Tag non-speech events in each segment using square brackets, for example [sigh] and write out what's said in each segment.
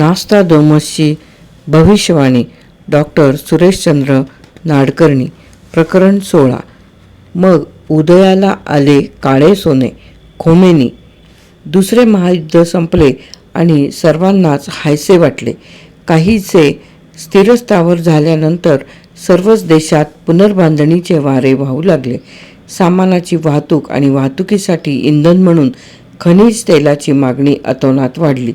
नास्तादोमसची भविष्यवाणी डॉक्टर सुरेशचंद्र नाडकर्णी प्रकरण सोळा. मग उदयाला आले काळे सोने खोमेनी. दुसरे महायुद्ध संपले आणि सर्वांनाच हायसे वाटले. काहीचे स्थिरस्थावर झाल्यानंतर सर्वच देशात पुनर्बांधणीचे वारे वाहू लागले. सामानाची वाहतूक आणि वाहतुकीसाठी इंधन म्हणून खनिज तेलाची मागणी अतोनात वाढली.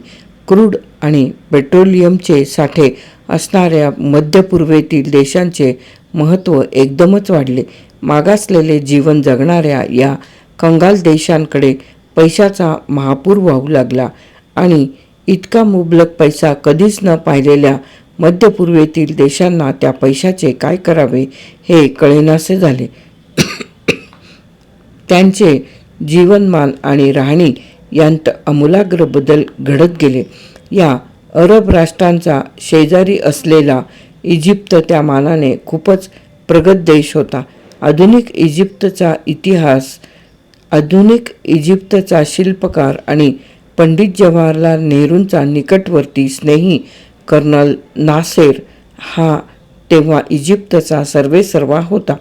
क्रूड आणि पेट्रोलियमचे साठे असणाऱ्या मध्य पूर्वेतील देशांचे महत्त्व एकदमच वाढले. मागासलेले जीवन जगणाऱ्या या कंगाल देशांकडे पैशाचा महापूर वाहू लागला आणि इतका मुबलक पैसा कधीच न पाहिलेल्या मध्य पूर्वेतील देशांना त्या पैशाचे काय करावे हे कळेनासे झाले. [coughs] त्यांचे जीवनमान आणि राहणी यांत आमूलाग्र बदल घडत गेले. या अरब राष्ट्रांचा शेजारी असलेला इजिप्त त्या मानाने खूपच प्रगत देश होता. आधुनिक इजिप्तचा इतिहास आधुनिक इजिप्तचा शिल्पकार आणि पंडित जवाहरलाल नेहरूंचा निकटवर्ती स्नेही कर्नल नासेर हा तेव्हा इजिप्तचा सर्वेसर्वा होता.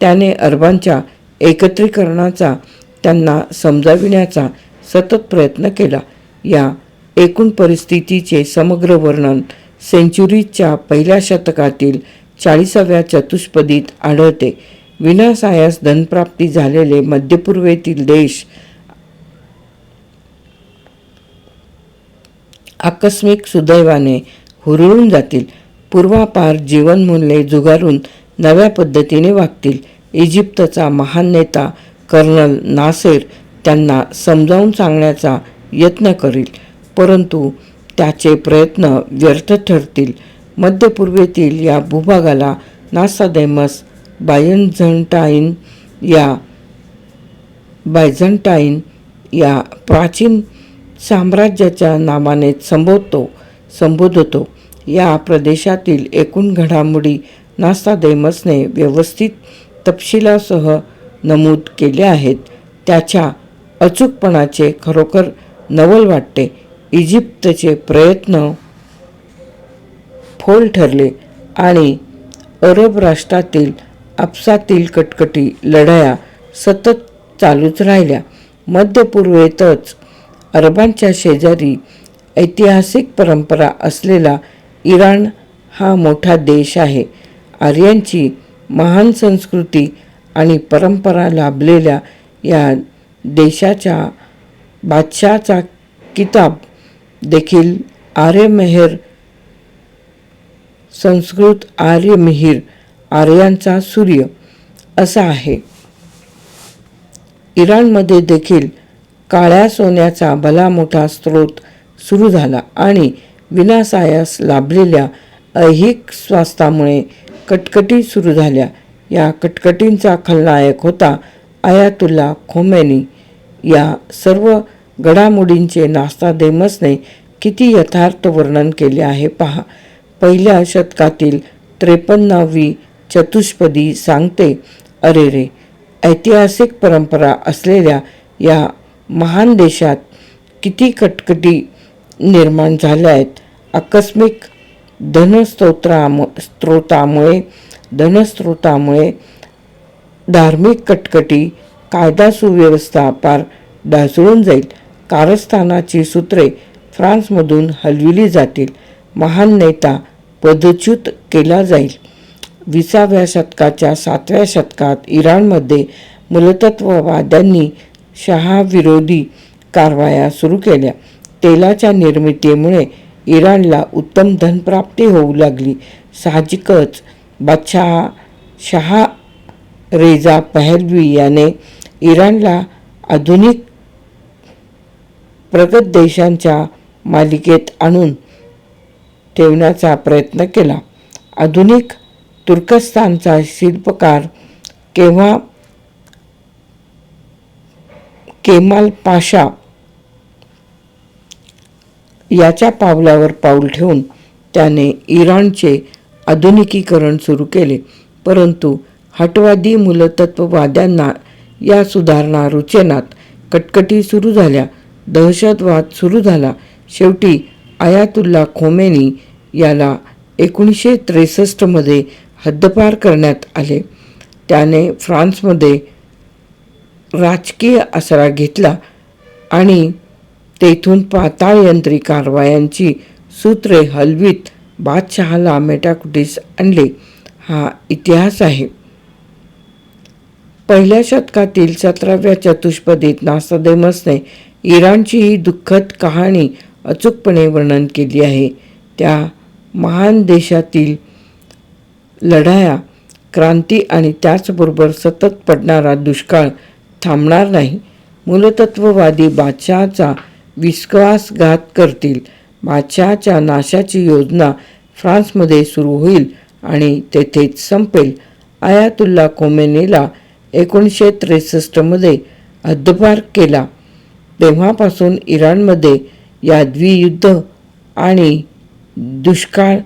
त्याने अरबांच्या एकत्रीकरणाचा त्यांना समजाविण्याचा सतत प्रयत्न केला. या एकूण परिस्थितीचे समग्र वर्णन सेंचुरीच्या पहिल्या शतकातील चाळीसाव्या चतुष्पदीत आढळते. विनासायास धनप्राप्ती झालेले मध्यपूर्वेतील देश आकस्मिक सुदैवाने हुरळून जातील. पूर्वापार जीवनमूल्ये जुगारून नव्या पद्धतीने वागतील. इजिप्तचा महान नेता कर्नल नासेर त्यांना समजावून सांगण्याचा यत्न करील. परंतु त्याचे प्रयत्न व्यर्थ ठरतील. मध्य पूर्वेतील या भूभागाला नासादेमस बायझंटाईन या बायझंटाईन या प्राचीन साम्राज्याच्या नावाने संबोधतो संबोधतो. या प्रदेशातील एकूण घडामोडी नासादेमसने व्यवस्थित तपशिलासह नमूद केल्या आहेत. त्याच्या अचूकपणाचे खरोखर नवल वाटते. इजिप्तचे प्रयत्न फोल ठरले आणि अरब राष्ट्रातील आपसातील कटकटी लढाया सतत चालूच राहिल्या. मध्य पूर्वेतच अरबांच्या शेजारी ऐतिहासिक परंपरा असलेला इराण हा मोठा देश आहे. आर्यांची महान संस्कृती आणि परंपरा लाभलेल्या या देशाच्या बादशाचा किताब देखील आर्यमेहर संस्कृत आर्यमिहिर आर्यांचा सूर्य असा आहे. इराणमध्ये देखील काळ्या सोन्याचा भला मोठा स्रोत सुरू झाला आणि विनासायास लाभलेल्या ऐहिक स्वास्थामुळे कटकटी सुरू झाल्या. या कटकटींचा खलनायक होता आयातुल्ला खोमेनी या सर्व घडामोडींचे नास्तादेमसने किती यथार्थ वर्णन केले आहे पहा. पहिल्या शतकातील त्रेपन्नावी चतुष्पदी सांगते अरे रे ऐतिहासिक परंपरा असलेल्या या महान देशात किती कटकटी निर्माण झाल्या आहेत आकस्मिक धनस्तोत्रामु स्त्रोतामुळे धनस्त्रोतामुळे धार्मिक कटकटी कायदा सुव्यवस्था पार ढासळून जाईल. कारस्थानाची सूत्रे फ्रान्समधून हलविली जातील. महान नेता पदच्युत केला जाईल. विसाव्या शतकाच्या सातव्या शतकात इराणमध्ये मूलतत्ववाद्यांनी शहाविरोधी कारवाया सुरू केल्या. तेलाच्या निर्मितीमुळे इराणला उत्तम धनप्राप्ती होऊ लागली. साहजिकच बादशहा शहा रेजा पहलवी याने इराणला आधुनिक प्रगत देशांच्या मालिकेत आणून ठेवण्याचा प्रयत्न केला. आधुनिक तुर्कस्तानचा शिल्पकार केव्हा केमाल पाशा याच्या पावलावर पाऊल ठेवून त्याने इराणचे आधुनिकीकरण सुरू केले. परंतु हटवादी मूलतत्ववाद्यांना या सुधारणा रुचेनात कटकटी सुरू झाल्या. दहशतवाद सुरू झाला. शेवटी आयातुल्ला खोमेनी याला एकोणीसशे त्रेसष्टमध्ये हद्दपार करण्यात आले. त्याने फ्रान्समध्ये राजकीय आसरा घेतला आणि तेथून पाताळयंत्री कारवायांची सूत्रे हलवीत बादशहाला मेटाकुटीस आणले. हा इतिहास आहे. पहिल्या शतकातील सतराव्या चतुष्पदीत नासादेमसने इराणची ही दुःखद कहाणी अचूकपणे वर्णन केली आहे. त्या महान देशातील लढाया क्रांती आणि त्याचबरोबर सतत पडणारा दुष्काळ थांबणार नाही. मूलतत्ववादी बादशहाचा विश्वासघात करतील. बादशहाच्या नाशाची योजना फ्रान्समध्ये सुरू होईल आणि तेथेच संपेल. आयातुल्ला खोमेनीला एकोणीसशे त्रेसष्टमध्ये हद्दपार केला. तेव्हापासून इराणमध्ये यादवी युद्ध आणि दुष्काळ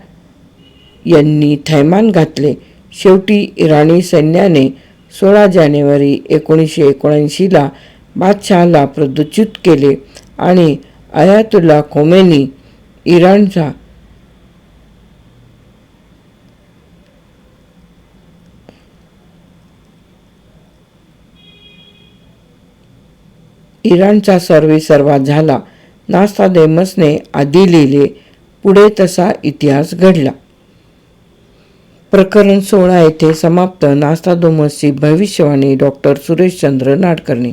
यांनी थैमान घातले. शेवटी इराणी सैन्याने सोळा जानेवारी एकोणीसशे एकोणऐंशीला बादशहाला प्रदूषित केले आणि अयातुल्ला खोमेनी इराणचा इराणचा सर्वे सर्वात झाला. नास्ता देमसने आधी लिहिले पुढे तसा इतिहास घडला. प्रकरण सोळा येथे समाप्त. नास्ता दोमसची भविष्यवाणी डॉक्टर सुरेशचंद्र नाडकर्णी.